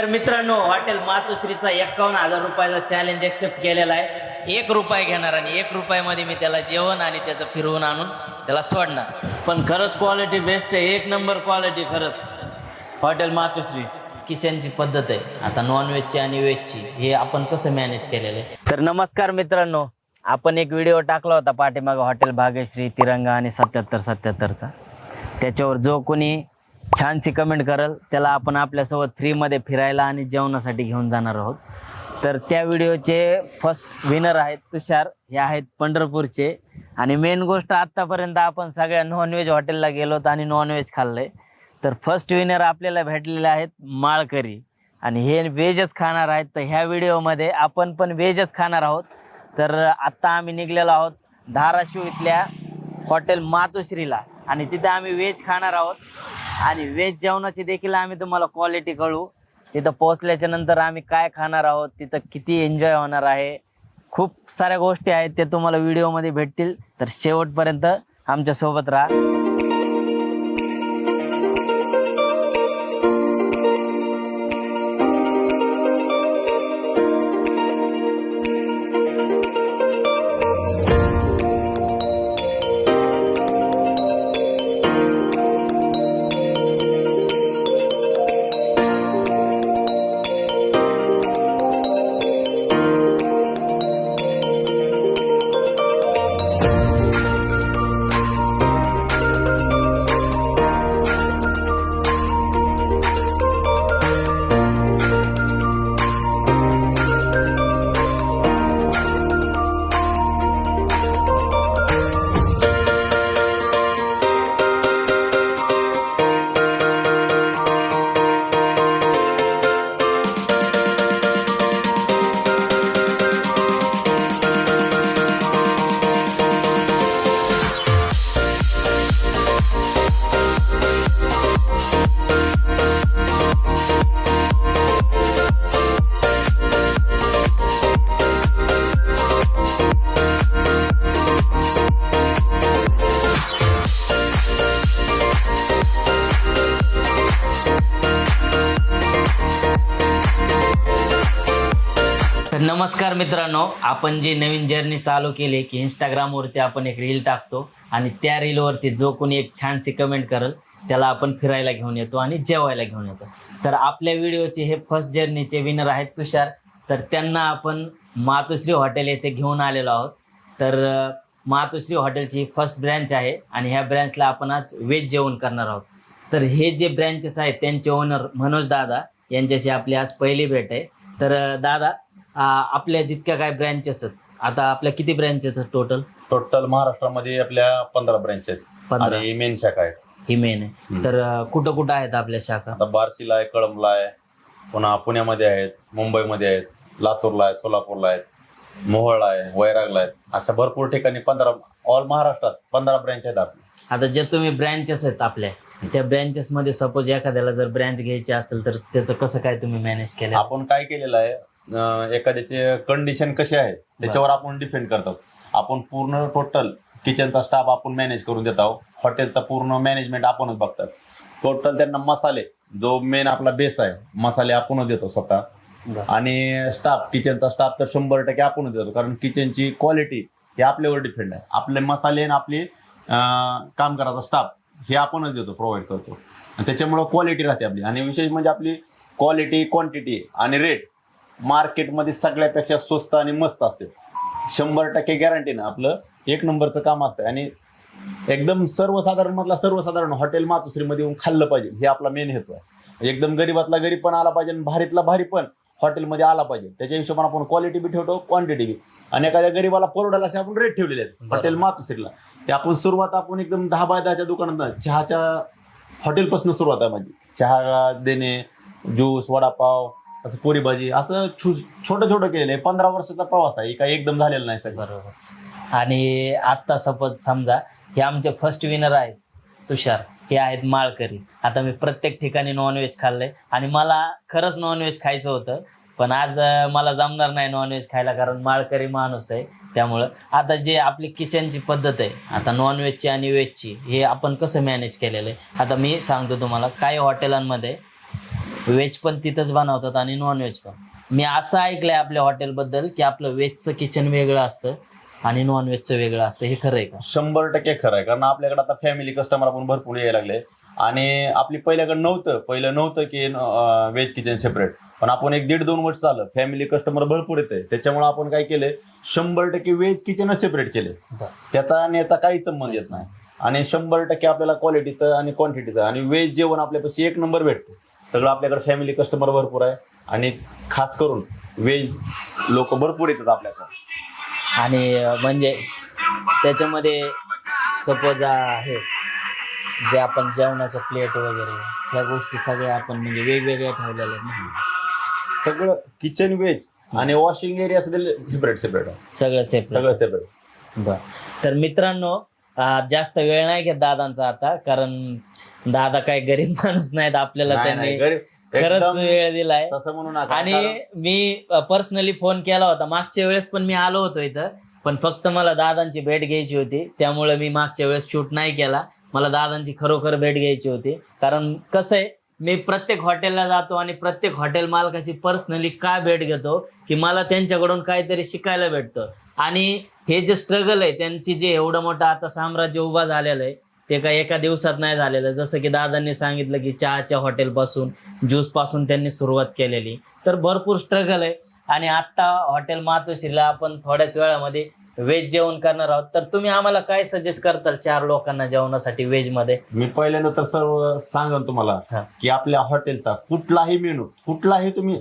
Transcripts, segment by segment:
तर मित्रांनो हॉटेल मातोश्रीचा एक्कावन्न हजार रुपयाचा चॅलेंज एक्सेप्ट केलेला आहे. एक रुपये घेणार आणि एक रुपयामध्ये मी त्याला जेवण आणि त्याचं फिरवून आणून त्याला सोडणार. पण खरंच क्वालिटी बेस्ट आहे. एक नंबर क्वालिटी खरंच. हॉटेल मातोश्री किचनची पद्धत आहे. आता नॉनव्हेजची आणि व्हेजची हे आपण कसं मॅनेज केलेलं आहे? तर नमस्कार मित्रांनो आपण एक व्हिडिओ टाकला होता पाठीमागं हॉटेल भाग्यश्री तिरंगा आणि सत्याहत्तर सत्याहत्तरचा. त्याच्यावर जो कोणी छानशी कमेंट करल. त्याला आपण आपल्यासोबत फ्रीमध्ये फिरायला आणि जेवणासाठी घेऊन जाणार आहोत. तर त्या व्हिडिओचे फर्स्ट विनर आहेत तुषार हे आहेत पंढरपूरचे. आणि मेन गोष्ट आत्तापर्यंत आपण सगळ्या नॉनव्हेज हॉटेलला गेलोत आणि नॉनव्हेज खाल्लंय. तर फर्स्ट विनर आपल्याला भेटलेले आहेत माळकरी. आणि हे व्हेजच खाणार आहेत. तर ह्या व्हिडिओमध्ये आपण पण व्हेजच खाणार आहोत. तर आत्ता आम्ही निघलेलो आहोत धाराशिव इथल्या हॉटेल मातोश्रीला. आणि तिथे आम्ही व्हेज खाणार आहोत. आणि व्हेज जेवणाची देखील आम्ही तुम्हाला क्वालिटी कळू. तिथं पोहोचल्याच्या नंतर आम्ही काय खाणार आहोत तिथं किती एन्जॉय होणार आहे. खूप साऱ्या गोष्टी आहेत ते तुम्हाला व्हिडिओमध्ये भेटतील. तर शेवटपर्यंत आमच्यासोबत राहा. नमस्कार मित्रांनो आपण जी नवीन जर्नी चालू केली की इंस्टाग्रामवरती आपण एक रील टाकतो आणि त्या रीलवरती जो कोणी एक छानशी कमेंट करेल त्याला आपण फिरायला घेऊन येतो आणि जेवायला घेऊन येतो. तर आपल्या व्हिडिओचे हे फर्स्ट जर्नीचे विनर आहेत तुषार. तर त्यांना आपण मातोश्री हॉटेल येथे घेऊन आलेलो आहोत. तर मातोश्री हॉटेलची फर्स्ट ब्रँच आहे आणि ह्या ब्रँचला आपण आज वेज जेवण करणार आहोत. तर हे जे ब्रँचेस आहेत त्यांचे ओनर मनोज दादा यांच्याशी आपली आज पहिली भेट आहे. तर दादा आपल्या जितक्या काय ब्रँचेस आहेत आता आपल्या किती ब्रँचेस आहेत टोटल टोटल महाराष्ट्रामध्ये आपल्या पंधरा ब्रँच आहेत. पंधरा. आणि मेन शाखा आहेत ही मेन आहे. हम्म. तर अं, कुठं कुठं आहेत आपल्या शाखा? आता बार्शीला आहे कळंबला आहे पुन्हा पुण्यामध्ये आहेत मुंबईमध्ये आहेत लातूरला आहे सोलापूरला आहेत मोहोळला आहे वैरागला आहेत. अशा भरपूर ठिकाणी पंधरा ऑल महाराष्ट्रात पंधरा ब्रँच आहेत आपल्या आता जे तुम्ही ब्रँचेस आहेत आपल्या त्या ब्रँचेस मध्ये सपोज एखाद्याला जर ब्रँच घ्यायची असेल तर त्याचं कसं काय तुम्ही मॅनेज केलं? आपण काय केलेलं आहे एखाद्याचे कंडिशन कसे आहे त्याच्यावर आपण डिपेंड करतो. आपण पूर्ण टोटल किचनचा स्टाफ आपण मॅनेज करून देत आहोत. हॉटेलचा पूर्ण मॅनेजमेंट आपणच बघतात. टोटल त्यांना मसाले जो मेन आपला बेस आहे मसाले आपणच देतो स्वतः. आणि स्टाफ किचनचा स्टाफ तर शंभर टक्के आपणच देतो कारण किचनची क्वालिटी ही आपल्यावर डिपेंड आहे. आपले मसाले आणि आपली काम करायचा स्टाफ हे आपणच देतो प्रोव्हाइड करतो. आणि त्याच्यामुळं क्वालिटी राहते आपली. आणि विशेष म्हणजे आपली क्वालिटी क्वांटिटी आणि रेट मार्केटमध्ये सगळ्यापेक्षा स्वस्त आणि मस्त असते. शंभर टक्के गॅरंटीनं आपलं. एक नंबरचं काम असतं आणि एकदम सर्वसाधारण मधला सर्वसाधारण हॉटेल मातोश्रीमध्ये येऊन खाल्लं पाहिजे. हे आपला मेन हेतू आहे. एकदम गरीबातला गरीब पण आला पाहिजे आणि भारीतला भारी पण हॉटेलमध्ये आला पाहिजे. त्याच्या हिशोबाने आपण क्वालिटी बी ठेवतो क्वांटिटी बी. आणि एखाद्या गरीबाला परवडायला असे आपण रेट ठेवलेले आहेत. हॉटेल मातोश्रीला. ते आपण सुरुवात आपण एकदम दहा बाय दहाच्या दुकानात चहाच्या हॉटेलपासून सुरुवात आहे माझी. चहा देणे ज्यूस वडापाव असं पोरी भाजी असं छो- छोटं छोटं केलेलं आहे. पंधरा वर्षाचा प्रवास आहे. काय काही एकदम झालेला नाही सगळं. बरोबर. आणि आत्ता सपोज समजा हे आमचे फर्स्ट विनर आहेत तुषार. हे आहेत माळकरी. आता मी प्रत्येक ठिकाणी नॉनव्हेज खाल्लंय. आणि मला खरंच नॉनव्हेज खायचं होतं पण आज अं, मला जमणार नाही नॉनव्हेज खायला कारण माळकरी माणूस आहे. त्यामुळं आता जे आपली किचनची पद्धत आहे आता नॉनव्हेजची आणि व्हेजची हे आपण कसं मॅनेज केलेलं आहे? आता मी सांगतो तुम्हाला काही हॉटेलांमध्ये व्हेज पण तिथंच बनवतात आणि नॉन व्हेज पण. मी असं ऐकलंय आपल्या हॉटेलबद्दल की आपलं व्हेजचं किचन वेगळं असतं आणि नॉन व्हेजचं वेगळं असतं. हे खरं आहे का? शंभर टक्के खरं आहे. कारण आपल्याकडे आता फॅमिली कस्टमर आपण भरपूर यायला लागले. आणि आपली पहिल्याकडे नव्हतं. पहिलं नव्हतं की व्हेज किचन सेपरेट पण आपण एक दीड दोन वर्ष झालं फॅमिली कस्टमर भरपूर येते. त्याच्यामुळे आपण काय केले? शंभर टक्के व्हेज किचनच सेपरेट केले. त्याचा आणि याचा काहीच संबंध येत नाही. आणि शंभर टक्के आपल्याला क्वालिटीचं आणि क्वांटिटीचं आणि व्हेज जेवण आपल्यापाशी एक नंबर भेटते. सगळं आपल्याकडे फॅमिली कस्टमर भरपूर आहे. आणि खास करून व्हेज लोक भरपूर येतात आपल्याकडे. आणि अं, म्हणजे त्याच्यामध्ये सपोज आहे जे आपण जेवणाचं प्लेट वगैरे ह्या गोष्टी सगळ्या आपण म्हणजे वेगवेगळ्या ठेवलेल्या आहेत. सगळं किचन व्हेज आणि वॉशिंग एरिया सेपरेट सेपरेट आहे सगळं सेपरेट सगळं सेपरेट बर. तर मित्रांनो अं, जास्त वेळ नाही घेत दादांचा आता कारण दादा काय गरीब माणूस नाहीत आपल्याला त्यांनी खरंच एकदम वेळ दिलाय. तसं म्हणू नका आणि कारण मी पर्सनली फोन केला होता. मागच्या वेळेस पण मी आलो होतो इथं. पण फक्त मला दादांची भेट घ्यायची होती. त्यामुळे मी मागच्या वेळेस शूट नाही केला. मला दादांची खरोखर भेट घ्यायची होती. कारण कसं आहे मी प्रत्येक हॉटेलला जातो आणि प्रत्येक हॉटेल मालकाची पर्सनली काय भेट घेतो? की मला त्यांच्याकडून काहीतरी शिकायला भेटतं. आणि हे जे स्ट्रगल आहे त्यांची जे एवढं मोठं आता साम्राज्य उभा झालेलं आहे ते काय एका दिवसात नाही झालेलं. जसं की दादांनी सांगितलं की चहाच्या हॉटेलपासून ज्यूसपासून त्यांनी सुरुवात केलेली. तर भरपूर स्ट्रगल आहे. आणि आता हॉटेल मातोश्रीला आपण थोड्याच वेळामध्ये व्हेज जेवण करणार आहोत. तर तुम्ही आम्हाला काय सजेस्ट करताल चार लोकांना जेवणासाठी व्हेजमध्ये? मी पहिल्यांदा तर सर्व सांगन तुम्हाला हा. की आपल्या हॉटेलचा कुठलाही मेनू कुठलाही तुम्ही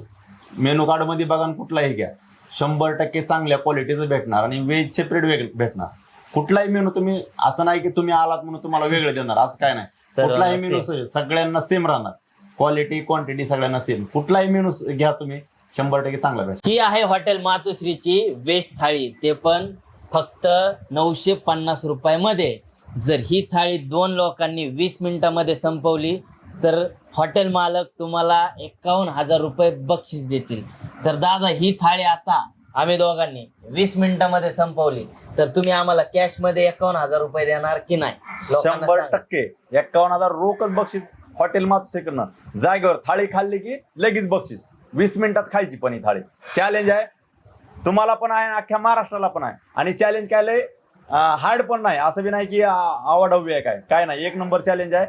मेनू कार्डमध्ये बघा आणि कुठलाही घ्या. शंभर टक्के चांगल्या क्वालिटीचं भेटणार आणि व्हेज सेपरेट वेगळं भेटणार. कुठलाही मेनू तुम्ही असं नाही की तुम्ही आलात म्हणून तुम्हाला वेगळं देणार असं काय नाही. सर्वांना कुठलाही मेनू. सगळ्यांना सेम राहणार. क्वालिटी क्वांटिटी सगळ्यांना सेम कुठलाही मेनू घ्या तुम्ही शंभर टक्के चांगला भेटणार ही आहे हॉटेल मातोश्रीची वेज थाळी. ते पण फक्त नऊशे पन्नास रुपयामध्ये. जर ही थाळी दोन लोकांनी वीस मिनिटामध्ये संपवली तर हॉटेल मालक तुम्हाला एकावन्न हजार रुपये बक्षीस देतील. तर दादा ही थाळी आता आम्ही दोघांनी वीस मिनिटामध्ये संपवली. तर तुम्ही आम्हाला कॅशमध्ये एकावन्न हजार रुपये देणार की नाही? लोकांना शंभर सांगा. टक्के. एक्कावन्न हजार रोकच बक्षीस हॉटेल मातोश्रीकडनं जागेवर थाळी खाल्ली की लगेच बक्षीस. वीस मिनिटात खायची पण ही थाळी. चॅलेंज आहे. तुम्हाला पण आहे आणि अख्ख्या महाराष्ट्राला पण आहे. आणि चॅलेंज काय लय हार्ड पण नाही. असं बी नाही की आ, आवडावी आहे काय. काय नाही. एक नंबर चॅलेंज आहे.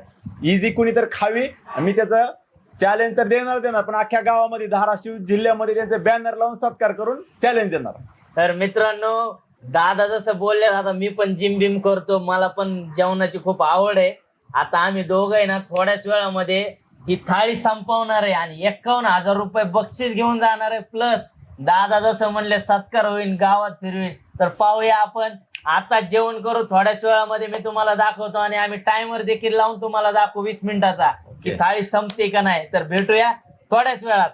इझी कुणी तर खावी. मी त्याचं चॅलेंज तर देणार देणार पण अख्ख्या गावामध्ये धाराशिव जिल्ह्यामध्ये त्यांचे बॅनर लावून सत्कार करून चॅलेंज देणार. तर मित्रांनो दादा जसं बोलले दादा मी पण जिम बिम करतो मला पण जेवणाची खूप आवड आहे. आता आम्ही दोघं आहे ना थोड्याच वेळामध्ये ही थाळी संपवणार आहे आणि एकावन्न हजार रुपये बक्षीस घेऊन जाणार आहे. प्लस दादा जसं म्हणले सत्कार होईल गावात फिरवेल. तर पाहूया आपण आता जेवण करू थोड्याच वेळामध्ये मी तुम्हाला दाखवतो आणि आम्ही टाइमर देखील लावून तुम्हाला दाखवू वीस मिनिटाचा. की. थाळी संपते का नाही तर भेटूया थोड्याच वेळात.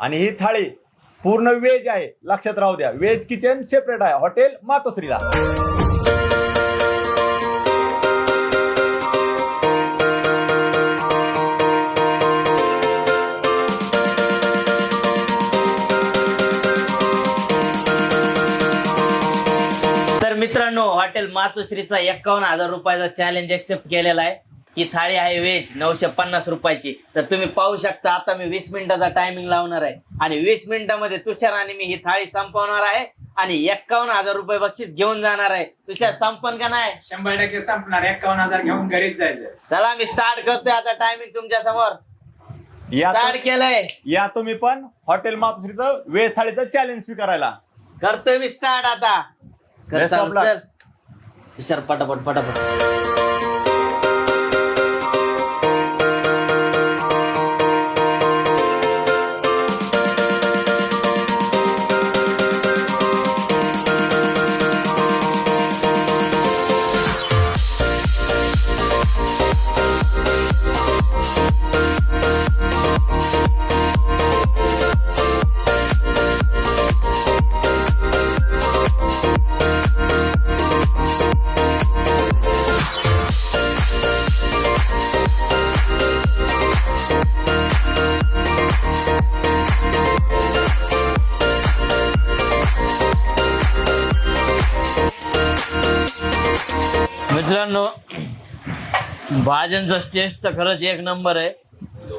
आणि ही थाळी पूर्ण व्हेज आहे लक्षात राहू द्या. व्हेज किचन सेपरेट आहे. हॉटेल मातोश्रीला. मातोश्रीचा एकावन्न हजार रुपयाचा चॅलेंज एक्सेप्ट केलेला आहे. ही थाळी आहे व्हेज नऊशे पन्नास रुपयाची. तर तुम्ही पाहू शकता आता मी वीस मिनिटाचा टायमिंग लावणार आहे. आणि वीस मिनिटामध्ये तुषार आणि मी ही थाळी संपवणार आहे. आणि एकावन्न हजार रुपये बक्षीस घेऊन जाणार आहे. तुषार संपन का नाही? शंभर टक्के संपणार. एकावन्न हजार घेऊन घरीच जायचं. चला मी स्टार्ट करतोय आता टायमिंग तुमच्यासमोर. या स्टार्ट केलंय. या तुम्ही पण हॉटेल मातोश्रीचं व्हेज थाळीचं चॅलेंज स्वीकारायला. करतोय मी स्टार्ट आता. कर Best चालू, of luck. चल. तुषार पटापट पटापट. भाज्यांचा टेस्ट तर खरंच एक नंबर आहे.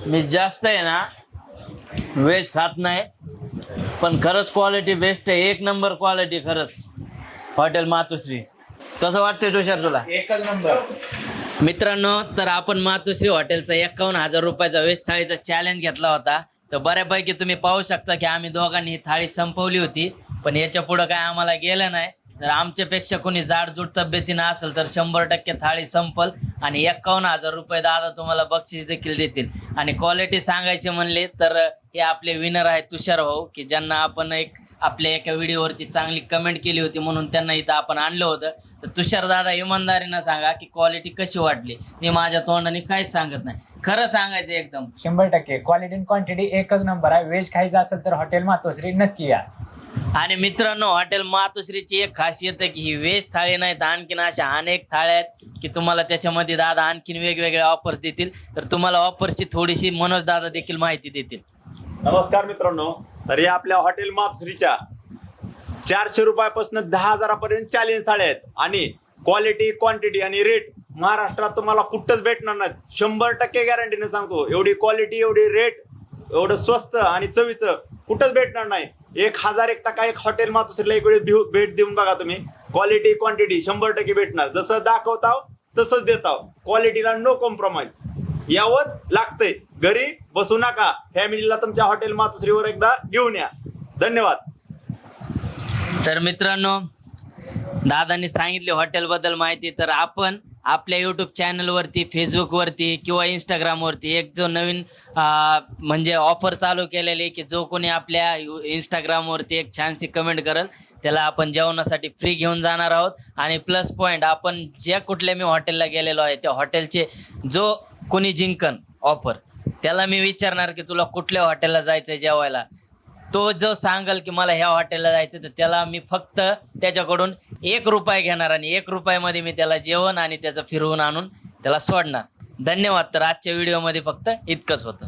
मी जास्त आहे ना व्हेज खात नाही पण खरंच क्वालिटी बेस्ट आहे. एक नंबर क्वालिटी खरंच. हॉटेल मातोश्री. कसं वाटतंय तुषार तुला? एकच नंबर मित्रांनो तर आपण मातोश्री हॉटेलचा एकावन्न हजार रुपयाचा वेज थाळीचा चॅलेंज घेतला होता. तर बऱ्यापैकी तुम्ही पाहू शकता की आम्ही दोघांनी ही थाळी संपवली होती. पण याच्या पुढं काय आम्हाला गेलं नाही. तर आमच्यापेक्षा कोणी जाडजूड तब्येतीनं असेल तर शंभर टक्के थाळी संपल आणि एकावन्न हजार रुपये दादा तुम्हाला बक्षीस देखील देतील. आणि क्वालिटी सांगायची म्हणले तर हे आपले विनर आहेत तुषार भाऊ की ज्यांना आपण एक आपल्या एका व्हिडिओवरती चांगली कमेंट केली होती म्हणून त्यांना इथं आपण आणलं होतं. तर तुषार दादा इमानदारीनं सांगा की क्वालिटी कशी वाटली? मी माझ्या तोंडाने काहीच सांगत नाही. खरं सांगायचं एकदम. शंभर टक्के. क्वालिटी क्वांटिटी एकच नंबर आहे. व्हेज खायचं असेल तर हॉटेल मातोश्री नक्की या. आणि मित्रांनो हॉटेल मातोश्रीची एक खासियत आहे की ही वेज थाळी नाहीत आणखीन अशा अनेक थाळ्या आहेत की तुम्हाला त्याच्यामध्ये दादा आणखीन वेगवेगळ्या ऑफर्स देतील. तर तुम्हाला ऑफर्सची थोडीशी मनोज दादा देखील माहिती देतील. नमस्कार मित्रांनो तर या आपल्या हॉटेल मापश्रीच्या चारशे रुपयापासून दहा हजारापर्यंत चॅलेंज थाळ्या आहेत. आणि क्वालिटी क्वांटिटी आणि रेट महाराष्ट्रात तुम्हाला कुठंच भेटणार नाहीत. शंभर टक्के गॅरंटीने सांगतो एवढी क्वालिटी एवढी रेट एवढं स्वस्त आणि चवीचं कुठंच भेटणार नाही. एक हजार एक टक्का एक हॉटेल मातोश्रीला एक वेळेस भेट देऊन बघा तुम्ही. क्वालिटी क्वांटिटी शंभर टक्के भेटणार. जसं दाखवताव तसंच देताव. क्वालिटीला नो कॉम्प्रोमाइज यावंच लागतंय. घरी बसू नका. फॅमिलीला तुमच्या हॉटेल मातोश्रीवर एकदा घेऊन या. धन्यवाद. तर मित्रांनो दादांनी सांगितले हॉटेलबद्दल माहिती तर आपण आपल्या यूट्यूब चॅनलवरती फेसबुकवरती किंवा इंस्टाग्रामवरती एक जो नवीन म्हणजे ऑफर चालू केलेली आहे की जो कोणी आपल्या यू इंस्टाग्रामवरती एक छानशी कमेंट करेल त्याला आपण जेवणासाठी फ्री घेऊन जाणार आहोत. आणि प्लस पॉईंट आपण ज्या कुठल्या मी हॉटेलला गेलेलो आहे त्या हॉटेलचे जो कोणी जिंकन ऑफर त्याला मी विचारणार की तुला कुठल्या हॉटेलला जायचं आहे जेवायला? तो जो सांगल की मला ह्या हॉटेलला जायचं तर त्याला मी फक्त त्याच्याकडून एक रुपये घेणार आणि एक रुपयामध्ये मी त्याला जेवण आणि त्याचं फिरवून आणून त्याला सोडणार. धन्यवाद. तर आजच्या व्हिडिओमध्ये फक्त इतकंच होतं.